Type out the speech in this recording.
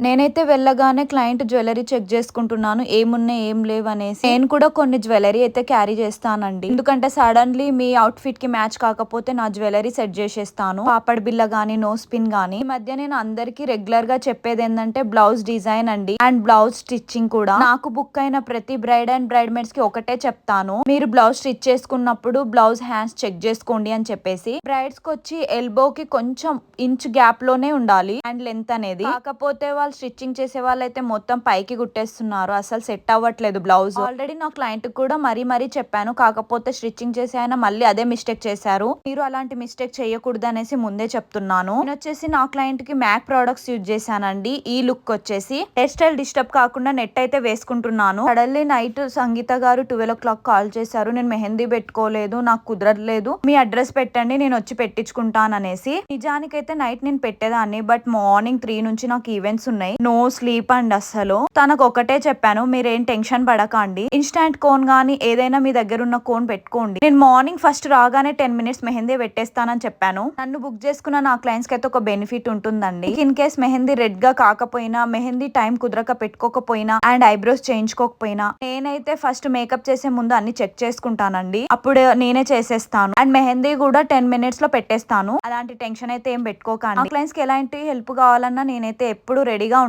నేనైతే వెళ్ళగానే client jewellery check చేసుకుంటున్నాను. ఏమున్నాయి ఏం లేవు అనేసి నేను కూడా కొన్ని జ్యువెలరీ అయితే క్యారీ చేస్తానండి. ఎందుకంటే సడన్లీ మీ అవుట్ ఫిట్కి మ్యాచ్ కాకపోతే నా జ్యువెలరీ సెట్ చేసేస్తాను. పాపడ్ బిల్ల గానీ నో స్పిన్ గానీ. ఈ మధ్య నేను అందరికి రెగ్యులర్గా చెప్పేది ఏంటంటే బ్లౌజ్ డిజైన్ అండి. అండ్ బ్లౌజ్ స్టిచ్చింగ్ కూడా. నాకు బుక్ అయిన ప్రతి బ్రైడ్ అండ్ బ్రైడ్ మేడ్స్కి ఒకటే చెప్తాను. మీరు బ్లౌజ్ స్టిచ్ చేసుకున్నప్పుడు బ్లౌజ్ హ్యాండ్స్ చెక్ చేసుకోండి అని చెప్పేసి. బ్రైడ్స్కి వచ్చి ఎల్బో కి కొంచెం ఇంచ్ గ్యాప్లోనే ఉండాలి. అండ్ లెంత్ అనేది. కాకపోతే వాళ్ళు స్టిచ్చింగ్ చేసే వాళ్ళైతే మొత్తం పైకి కుట్టేస్తున్నారు. అసలు సెట్ అవ్వట్లేదు బ్లౌజ్. ఆల్రెడీ నా క్లయింట్ కూడా మరీ మరీ చెప్పాను. కాకపోతే స్టిచ్చింగ్ చేసే ఆయన మళ్ళీ అదే మిస్టేక్ చేశారు. మీరు అలాంటి మిస్టేక్ చేయకూడదు అనేసి ముందే చెప్తున్నాను. నేను వచ్చేసి నా క్లయింట్కి మ్యాక్ ప్రొడక్ట్స్ యూజ్ చేశానండి. ఈ లుక్ వచ్చేసి హెయిర్ స్టైల్ డిస్టర్బ్ కాకుండా నెట్ అయితే వేసుకుంటున్నాను. సడన్లీ నైట్ సంగీత గారు ట్వెల్వ్ ఓ క్లాక్ కాల్ చేశారు. నేను మెహందీ పెట్టుకోలేదు. నాకు కుదరలేదు మీ అడ్రస్ పెట్టండి. నేను వచ్చి పెట్టించుకుంటాను అనేసి నిజానికైతే నైట్ నేను పెట్టేదాన్ని. బట్ మార్నింగ్ త్రీ నుంచి నాకు ఈవెంట్స్ ఉన్నాయి. నో స్లీప్ అండ్ అస్సలు. తనకు ఒకటే చెప్పాను మీరేం టెన్షన్ పడకండి. ఇన్స్టాంట్ కోన్ గానీ ఏదైనా మీ దగ్గర ఉన్న కోన్ పెట్టుకోండి. నేను మార్నింగ్ ఫస్ట్ రాగానే టెన్ మినిట్స్ మెహందీ పెట్టేస్తానని చెప్పాను. నన్ను బుక్ చేసుకున్న నా క్లయింట్స్కి అయితే ఒక బెనిఫిట్ ఉంటుందండి. ఇన్ కేస్ మెహందీ రెడ్గా కాకపోయినా మెహందీ టైం కుదరక పెట్టుకోకపోయినా అండ్ ఐబ్రోస్ చేయించుకోకపోయినా నేనైతే ఫస్ట్ మేకప్ చేసే ముందు అన్ని చెక్ చేసుకుంటానండి. అప్పుడు నేనే చేసేస్తాను. అండ్ మెహందీ కూడా టెన్ మినిట్స్లో పెట్టేస్తాను. అలాంటి టెన్షన్ అయితే ఏం పెట్టుకోకండి. క్లయింట్స్కి ఎలాంటి హెల్ప్ కావాలన్నా నేనైతే ఎప్పుడు రెడీ ఉంటాను